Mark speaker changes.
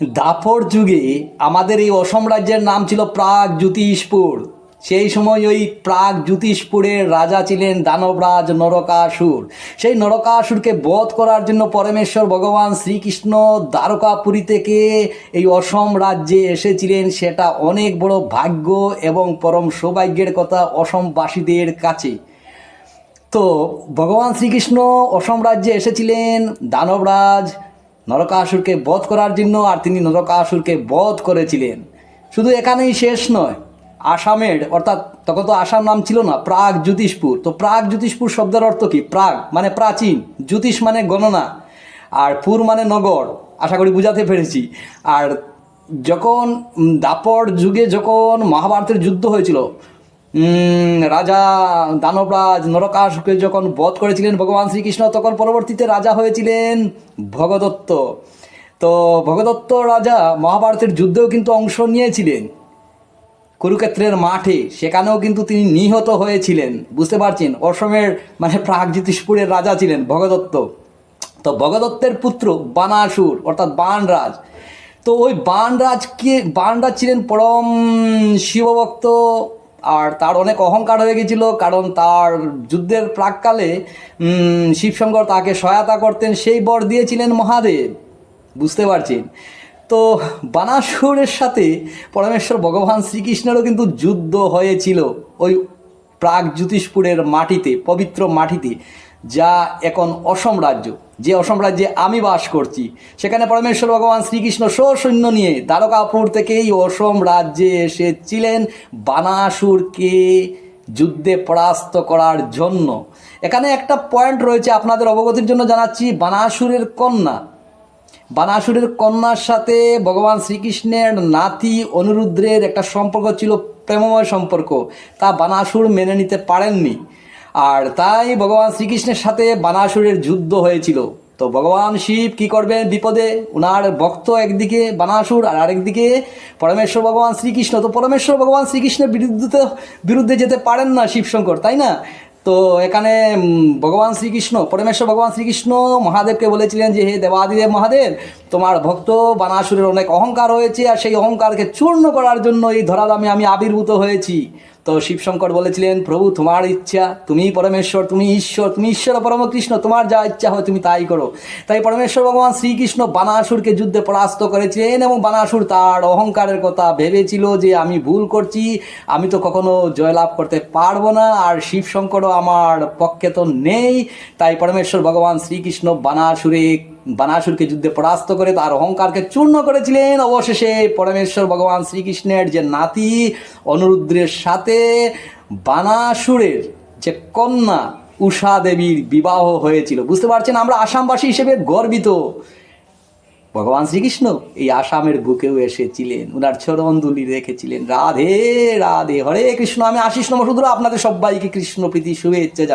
Speaker 1: দাপর যুগে আমাদের এই অসম রাজ্যের নাম ছিল প্রাগ জ্যোতিষপুর। সেই সময় ওই প্রাগ জ্যোতিষপুরের রাজা ছিলেন দানবরাজ নরকাসুর। সেই নরকাসুরকে বধ করার জন্য পরমেশ্বর ভগবান শ্রীকৃষ্ণ দ্বারকাপুরী থেকে এই অসম রাজ্যে এসেছিলেন। সেটা অনেক বড় ভাগ্য এবং পরম সৌভাগ্যের কথা অসমবাসীদের কাছে। তো ভগবান শ্রীকৃষ্ণ অসম রাজ্যে এসেছিলেন, দানবরাজ নরকাসুরকে বধ করার জন্য আর তিনি নরকাসুরকে বধ করেছিলেন। শুধু এখানেই শেষ নয়, আসামের, অর্থাৎ তখন তো আসাম নাম ছিল না, প্রাগ জ্যোতিষপুর। তো প্রাগ জ্যোতিষপুর শব্দের অর্থ কি? প্রাগ মানে প্রাচীন। জ্যোতিষ মানে গণনা। আর পুর মানে নগর, আশা করি বুঝাতে পেরেছি। আর যখন দাপর যুগে যখন মহাভারতের যুদ্ধ হয়েছিল রাজা দানবরাজ নরকাসুরকে যখন বধ করেছিলেন ভগবান শ্রীকৃষ্ণ, তখন পরবর্তীতে রাজা হয়েছিলেন ভগদত্ত। তো ভগদত্ত রাজা মহাভারতের যুদ্ধেও কিন্তু অংশ নিয়েছিলেন। কুরুক্ষেত্রের মাঠে, সেখানেও কিন্তু তিনি নিহত হয়েছিলেন। বুঝতে পারছেন? অসমের মানে প্রাগজ্যোতিষপুরের রাজা ছিলেন ভগদত্ত। তো ভগদত্তের পুত্র বানাসুর, অর্থাৎ বানরাজ। তো ওই বানরাজকে, বানরাজ ছিলেন পরম শিবভক্ত আর তার অনেক অহংকার হয়ে গেছিল, কারণ তার যুদ্ধের প্রাককালে শিবশঙ্কর তাকে সহায়তা করতেন, সেই বর দিয়েছিলেন মহাদেব। বুঝতে পারছেন? তো বানাসুরের সাথে পরমেশ্বর ভগবান শ্রীকৃষ্ণেরও কিন্তু যুদ্ধ হয়েছিল ওই প্রাক জ্যোতিষপুরের মাটিতে, পবিত্র মাটিতে। যা এখন অসম রাজ্য। যে অসম রাজ্যে আমি বাস করছি, সেখানে পরমেশ্বর ভগবান শ্রীকৃষ্ণ সৈন্য নিয়ে দ্বারকাপুর থেকে এই অসম রাজ্যে এসেছিলেন বানাসুরকে যুদ্ধে পরাস্ত করার জন্য। এখানে একটা পয়েন্ট রয়েছে আপনাদের অবগতির জন্য জানাচ্ছি, বানাসুরের কন্যা। বানাসুরের কন্যার সাথে ভগবান শ্রীকৃষ্ণের নাতি অনিরুদ্রের একটা সম্পর্ক ছিল, প্রেমময় সম্পর্ক। তা বানাসুর মেনে নিতে পারেননি। আর তাই ভগবান শ্রীকৃষ্ণের সাথে বানাসুরের যুদ্ধ হয়েছিল। তো ভগবান শিব কি করবেন বিপদে? উনার ভক্ত একদিকে, বানাসুর আর আরেকদিকে পরমেশ্বর ভগবান শ্রীকৃষ্ণ। তো পরমেশ্বর ভগবান শ্রীকৃষ্ণের বিরুদ্ধে বিরুদ্ধে যেতে পারেন না শিবশঙ্কর, তাই না? তো এখানে ভগবান শ্রীকৃষ্ণ, পরমেশ্বর ভগবান শ্রীকৃষ্ণ মহাদেবকে বলেছিলেন যে, হে দেবাদিদেব মহাদেব, তোমার ভক্ত বানাসুরের অনেক অহংকার হয়েছে, আর সেই অহংকারকে চূর্ণ করার জন্য এই ধরাধামে আমি আবির্ভূত হয়েছি। তো শিবশঙ্কর বলেছিলেন, প্রভু, তোমার ইচ্ছা, তুমি পরমেশ্বর, তুমি ঈশ্বর তুমি ঈশ্বর পরম কৃষ্ণ তোমার যা ইচ্ছা হয় তুমি তাই করো। তাই পরমেশ্বর ভগবান শ্রীকৃষ্ণ বানাসুরকে যুদ্ধে পরাস্ত করেছিলেন এবং বানাসুর তার অহংকারের কথা ভেবেছিল যে, আমি ভুল করছি, আমি তো কখনো জয়লাভ করতে পারব না, আর শিবশঙ্করও আমার পক্ষে তো নেই। তাই পরমেশ্বর ভগবান শ্রীকৃষ্ণ বানাসুরে বানাসুরকে যুদ্ধে পরাস্ত করে তার অহংকারকে চূর্ণ করেছিলেন। অবশেষে পরমেশ্বর ভগবান শ্রীকৃষ্ণের যে নাতি অনুরুদ্রের সাথে বানাসুরের যে কন্যা উষা দেবীর বিবাহ হয়েছিল। বুঝতে পারছেন? আমরা আসামবাসী হিসেবে গর্বিত। ভগবান শ্রীকৃষ্ণ এই আসামের বুকেও এসেছিলেন। উনার চরণদুলি রেখেছিলেন। রাধে রাধে, হরে কৃষ্ণ। আমি আশিস নমসুদরা আপনাদের সবাইকে কৃষ্ণ প্রীতি, শুভেচ্ছা।